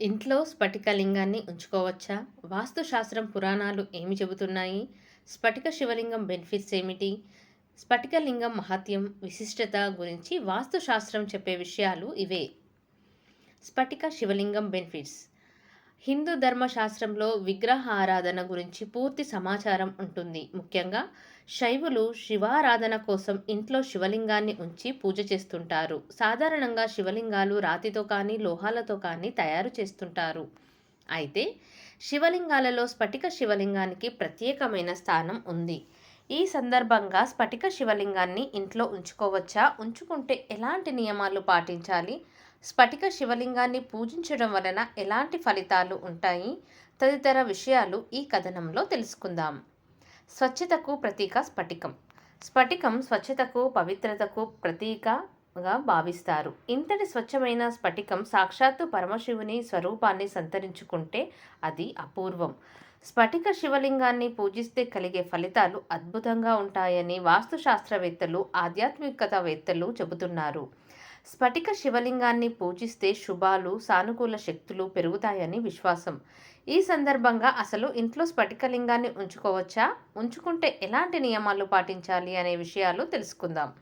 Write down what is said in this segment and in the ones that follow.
ఇంట్లో స్ఫటికలింగాన్ని ఉంచుకోవచ్చా? వాస్తుశాస్త్రం పురాణాలు ఏమి చెబుతున్నాయి? స్ఫటిక శివలింగం బెనిఫిట్స్ ఏమిటి? స్ఫటికలింగం మహత్యం విశిష్టత గురించి వాస్తుశాస్త్రం చెప్పే విషయాలు ఇవే. స్ఫటిక శివలింగం బెనిఫిట్స్. హిందూ ధర్మశాస్త్రంలో విగ్రహ ఆరాధన గురించి పూర్తి సమాచారం ఉంటుంది. ముఖ్యంగా శైవులు శివారాధన కోసం ఇంట్లో శివలింగాన్ని ఉంచి పూజ చేస్తుంటారు. సాధారణంగా శివలింగాలు రాతితో కానీ లోహాలతో కానీ తయారు చేస్తుంటారు. అయితే శివలింగాలలో స్ఫటిక శివలింగానికి ప్రత్యేకమైన స్థానం ఉంది. ఈ సందర్భంగా స్ఫటిక శివలింగాన్ని ఇంట్లో ఉంచుకోవచ్చా? ఉంచుకుంటే ఎలాంటి నియమాలు పాటించాలి? స్ఫటిక శివలింగాన్ని పూజించడం వలన ఎలాంటి ఫలితాలు ఉంటాయి? తదితర విషయాలు ఈ కథనంలో తెలుసుకుందాం. స్వచ్ఛతకు ప్రతీక స్ఫటికం. స్ఫటికం స్వచ్ఛతకు పవిత్రతకు ప్రతీకగా భావిస్తారు. ఇంతటి స్వచ్ఛమైన స్ఫటికం సాక్షాత్తు పరమశివుని స్వరూపాన్ని సంతరించుకుంటే అది అపూర్వం. స్ఫటిక శివలింగాన్ని పూజిస్తే కలిగే ఫలితాలు అద్భుతంగా ఉంటాయని వాస్తుశాస్త్రవేత్తలు ఆధ్యాత్మికతవేత్తలు చెబుతున్నారు. స్ఫటిక శివలింగాన్ని పూజిస్తే శుభాలు సానుకూల శక్తులు పెరుగుతాయని విశ్వాసం. ఈ సందర్భంగా అసలు ఇంట్లో స్ఫటికలింగాన్ని ఉంచుకోవచ్చా? ఉంచుకుంటే ఎలాంటి నియమాలు పాటించాలి అనే విషయాలు తెలుసుకుందాం.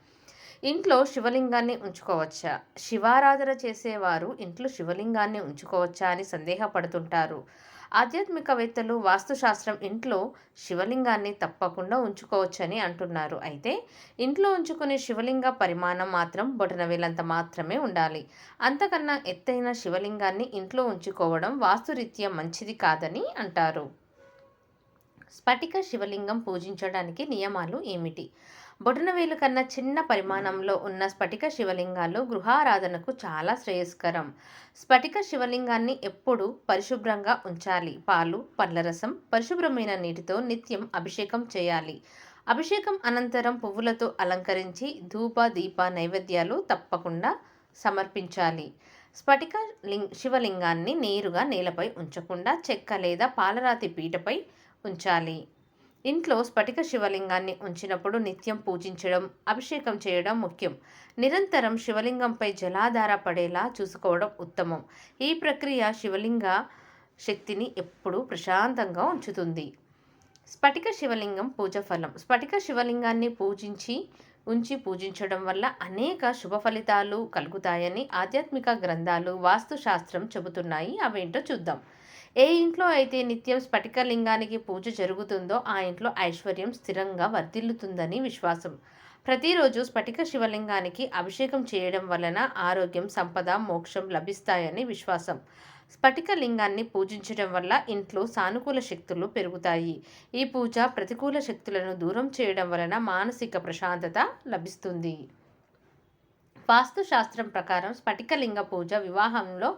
ఇంట్లో శివలింగాన్ని ఉంచుకోవచ్చా? శివారాధన చేసేవారు ఇంట్లో శివలింగాన్ని ఉంచుకోవచ్చా అని సందేహపడుతుంటారు. ఆధ్యాత్మికవేత్తలు వాస్తుశాస్త్రం ఇంట్లో శివలింగాన్ని తప్పకుండా ఉంచుకోవచ్చని అంటున్నారు. అయితే ఇంట్లో ఉంచుకునే శివలింగ పరిమాణం మాత్రం బొటనవేలంత మాత్రమే ఉండాలి. అంతకన్నా ఎత్తైన శివలింగాన్ని ఇంట్లో ఉంచుకోవడం వాస్తురీత్యా మంచిది కాదని అంటారు. స్ఫటిక శివలింగం పూజించడానికి నియమాలు ఏమిటి? బొటనవేలు కన్నా చిన్న పరిమాణంలో ఉన్న స్ఫటిక శివలింగాలు గృహారాధనకు చాలా శ్రేయస్కరం. స్ఫటిక శివలింగాన్ని ఎప్పుడు పరిశుభ్రంగా ఉంచాలి. పాలు పండ్లరసం పరిశుభ్రమైన నీటితో నిత్యం అభిషేకం చేయాలి. అభిషేకం అనంతరం పువ్వులతో అలంకరించి ధూప దీప నైవేద్యాలు తప్పకుండా సమర్పించాలి. స్ఫటిక లింగ్ శివలింగాన్ని నేరుగా నేలపై ఉంచకుండా చెక్క లేదా పాలరాతి పీటపై ఉంచాలి. ఇంట్లో స్ఫటిక శివలింగాన్ని ఉంచినప్పుడు నిత్యం పూజించడం అభిషేకం చేయడం ముఖ్యం. నిరంతరం శివలింగంపై జలాధార పడేలా చూసుకోవడం ఉత్తమం. ఈ ప్రక్రియ శివలింగ శక్తిని ఎప్పుడూ ప్రశాంతంగా ఉంచుతుంది. స్ఫటిక శివలింగం పూజ ఫలం. స్ఫటిక శివలింగాన్ని పూజించి ఉంచి పూజించడం వల్ల అనేక శుభ ఫలితాలు కలుగుతాయని ఆధ్యాత్మిక గ్రంథాలు వాస్తుశాస్త్రం చెబుతున్నాయి. అవేంటో చూద్దాం. ఏ ఇంట్లో అయితే నిత్యం స్ఫటికలింగానికి పూజ జరుగుతుందో ఆ ఇంట్లో ఐశ్వర్యం స్థిరంగా వర్ధిల్లుతుందని విశ్వాసం. ప్రతిరోజు స్ఫటిక శివలింగానికి అభిషేకం చేయడం వలన ఆరోగ్యం సంపద మోక్షం లభిస్తాయని విశ్వాసం. స్ఫటిక లింగాన్ని పూజించడం వల్ల ఇంట్లో సానుకూల శక్తులు పెరుగుతాయి. ఈ పూజ ప్రతికూల శక్తులను దూరం చేయడం వలన మానసిక ప్రశాంతత లభిస్తుంది. వాస్తుశాస్త్రం ప్రకారం స్ఫటికలింగ పూజ వివాహంలో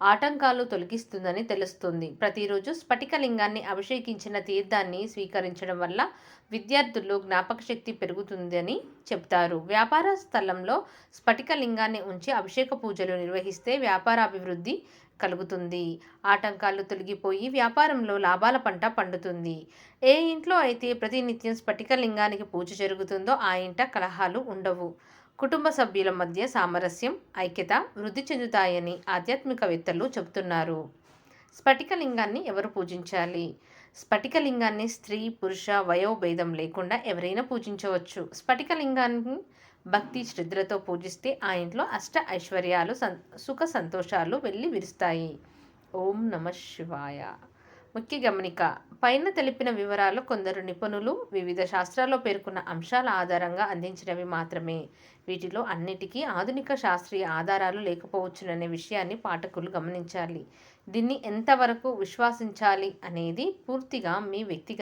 ఆటంకాలు తొలగిస్తుందని తెలుస్తుంది. ప్రతిరోజు స్ఫటికలింగాన్ని అభిషేకించిన తీర్థాన్ని స్వీకరించడం వల్ల విద్యార్థుల్లో జ్ఞాపక శక్తి పెరుగుతుందని చెప్తారు వ్యాపార స్థలంలో స్ఫటికలింగాన్ని ఉంచి అభిషేక పూజలు నిర్వహిస్తే వ్యాపార అభివృద్ధి కలుగుతుంది. ఆటంకాలు తొలగిపోయి వ్యాపారంలో లాభాల పంట పండుతుంది. ఏ ఇంట్లో అయితే ప్రతినిత్యం స్ఫటికలింగానికి పూజ జరుగుతుందో ఆ ఇంట కలహాలు ఉండవు. కుటుంబ సభ్యుల మధ్య సామరస్యం ఐక్యత వృద్ధి చెందుతాయని ఆధ్యాత్మికవేత్తలు చెబుతున్నారు. స్ఫటికలింగాన్ని ఎవరు పూజించాలి? స్ఫటికలింగాన్ని స్త్రీ పురుష వయోభేదం లేకుండా ఎవరైనా పూజించవచ్చు. స్ఫటికలింగాన్ని భక్తి శ్రద్ధలతో పూజిస్తే ఆ ఇంట్లో అష్ట ఐశ్వర్యాలు సం సుఖ సంతోషాలు వెళ్ళి విరుస్తాయి. ఓం నమ శివాయ. ముఖ్య గమనిక. పైన తెలిపిన వివరాలు కొందరు నిపుణులు వివిధ శాస్త్రాల్లో పేర్కొన్న అంశాల ఆధారంగా అందించినవి మాత్రమే. వీటిలో అన్నిటికీ ఆధునిక శాస్త్రీయ ఆధారాలు లేకపోవచ్చుననే విషయాన్ని పాఠకులు గమనించాలి. దీన్ని ఎంతవరకు విశ్వసించాలి అనేది పూర్తిగా మీ వ్యక్తిగత